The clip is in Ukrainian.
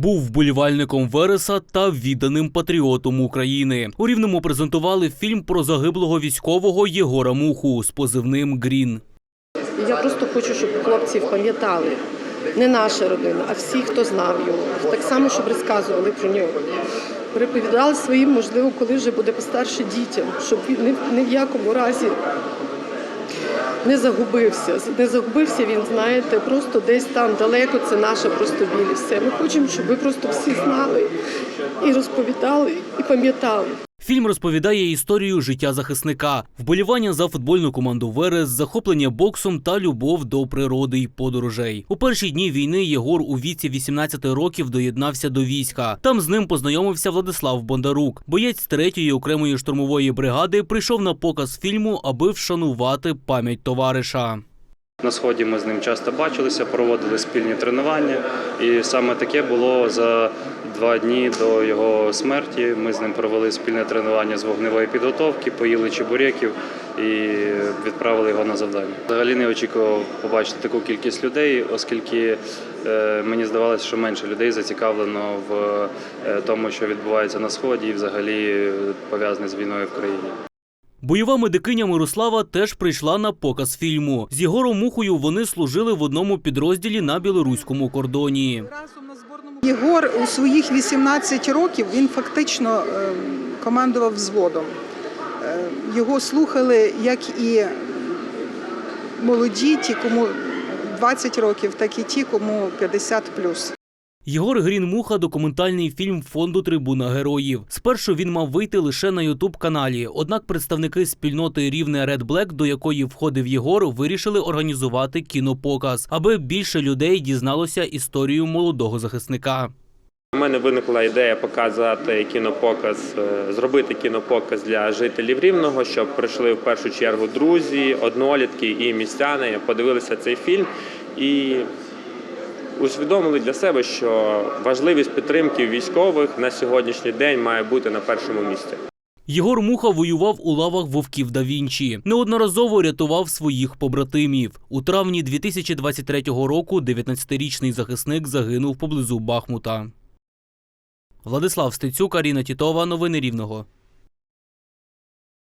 Був вболівальником Вереса та відданим патріотом України. У рівному презентували фільм про загиблого військового Єгора Муху з позивним Грін. Я просто хочу, щоб хлопці пам'ятали не наша родина, а всі, хто знав його. Так само, щоб розказували про нього. Переповідали своїм, можливо, коли вже буде постарше дітям, щоб ні в якому разі не загубився. Не загубився він, знаєте, просто десь там далеко, це наша просто біль все. Ми хочемо, щоб ви просто всі знали і розповідали, і пам'ятали. Фільм розповідає історію життя захисника, вболівання за футбольну команду Верес, захоплення боксом та любов до природи й подорожей. У перші дні війни Єгор у віці 18 років доєднався до війська. Там з ним познайомився Владислав Бондарук. Боєць третьої окремої штурмової бригади прийшов на показ фільму, аби вшанувати пам'ять товариша. На сході ми з ним часто бачилися, проводили спільні тренування, і саме таке було за два дні до його смерті. Ми з ним провели спільне тренування з вогневої підготовки, поїли чебуреків і відправили його на завдання. Взагалі не очікував побачити таку кількість людей, оскільки е, мені здавалося, що менше людей зацікавлено в е, тому, що відбувається на сході, і взагалі пов'язане з війною в країні. Бойова медикиня Мирослава теж прийшла на показ фільму. З Єгором Мухою вони служили в одному підрозділі на білоруському кордоні. Єгор у своїх 18 років він фактично е, командував взводом. Е, Його слухали як і молоді, ті, кому 20 років, так і ті, кому 50 плюс. Єгор Грін Муха документальний фільм фонду Трибуна героїв. Спершу він мав вийти лише на Ютуб каналі. Однак представники спільноти Рівне Red Black, до якої входив Єгор, вирішили організувати кінопоказ, аби більше людей дізналося історію молодого захисника. У мене виникла ідея показати кінопоказ, е, зробити кінопоказ для жителів Рівного, щоб прийшли в першу чергу друзі, однолітки і містяни, подивилися цей фільм і усвідомили для себе, що важливість підтримки військових на сьогоднішній день має бути на першому місці. Єгор Муха воював у лавах вовків да Вінчі. Неодноразово рятував своїх побратимів. У травні 2023 року 19-річний захисник загинув поблизу Бахмута. Владислав Стецюк, Аріна Тітова. Новини Рівного.